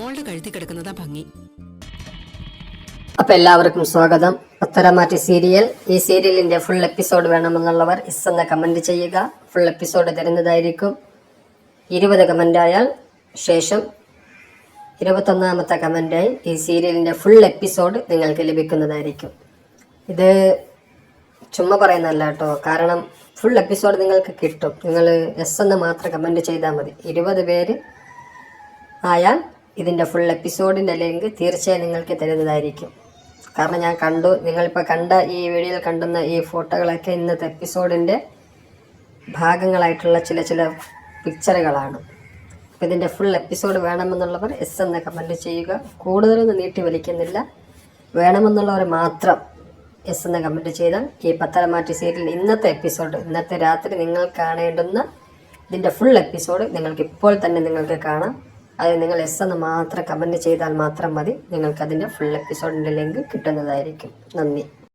മോളുടെ കഴുത്തി കിടക്കുന്നതാ ഭംഗി. അപ്പൊ എല്ലാവർക്കും സ്വാഗതം. ഉത്തരമാറ്റി സീരിയൽ. ഈ സീരിയലിന്റെ ഫുൾ എപ്പിസോഡ് വേണമെന്നുള്ളവർ ഇസ് എന്ന കമന്റ് ചെയ്യുക. ഫുൾ എപ്പിസോഡ് തരുന്നതായിരിക്കും. ഇരുപത് കമന്റ് ആയാൽ ശേഷം ഇരുപത്തൊന്നാമത്തെ കമന്റായി ഈ സീരിയലിന്റെ ഫുൾ എപ്പിസോഡ് നിങ്ങൾക്ക് ലഭിക്കുന്നതായിരിക്കും. ഇത് ചുമ്മാ പറയുന്നതല്ല കേട്ടോ. കാരണം ഫുൾ എപ്പിസോഡ് നിങ്ങൾക്ക് കിട്ടും. നിങ്ങൾ എസ് എന്ന് മാത്രം കമന്റ് ചെയ്താൽ മതി. ഇരുപത് പേര് ആയാൽ ഇതിന്റെ ഫുൾ എപ്പിസോഡിന്റെ ലിങ്ക് തീർച്ചയായും നിങ്ങൾക്ക് തരുന്നതായിരിക്കും. കാരണം ഞാൻ കണ്ടു നിങ്ങളിപ്പോൾ കണ്ട ഈ വീഡിയോയിൽ കണ്ടുന്ന ഈ ഫോട്ടോകളൊക്കെ ഇന്നത്തെ എപ്പിസോഡിന്റെ ഭാഗങ്ങളായിട്ടുള്ള ചില ചില പിക്ചറുകളാണ് അപ്പോൾ ഇതിന്റെ ഫുൾ എപ്പിസോഡ് വേണമെന്നുള്ളവർ എസ് എന്ന കമന്റ് ചെയ്യുക. കൂടുതലൊന്നും നീട്ടി വലിക്കുന്നില്ല. വേണമെന്നുള്ളവർ മാത്രം എസ് എന്ന കമന്റ് ചെയ്താൽ ഈ പത്തരമാറ്റി സീരിയൽ ഇന്നത്തെ എപ്പിസോഡ് ഇന്നത്തെ രാത്രി നിങ്ങൾ കാണേണ്ടുന്ന ഇതിന്റെ ഫുൾ എപ്പിസോഡ് നിങ്ങൾക്ക് ഇപ്പോൾ തന്നെ നിങ്ങൾക്ക് കാണാം. അത് നിങ്ങൾ എസ് എന്ന് മാത്രം കമന്റ് ചെയ്താൽ മാത്രം മതി. നിങ്ങൾക്ക് അതിന്റെ ഫുൾ എപ്പിസോഡിന്റെ ലിങ്ക് കിട്ടുന്നതായിരിക്കും. നന്ദി.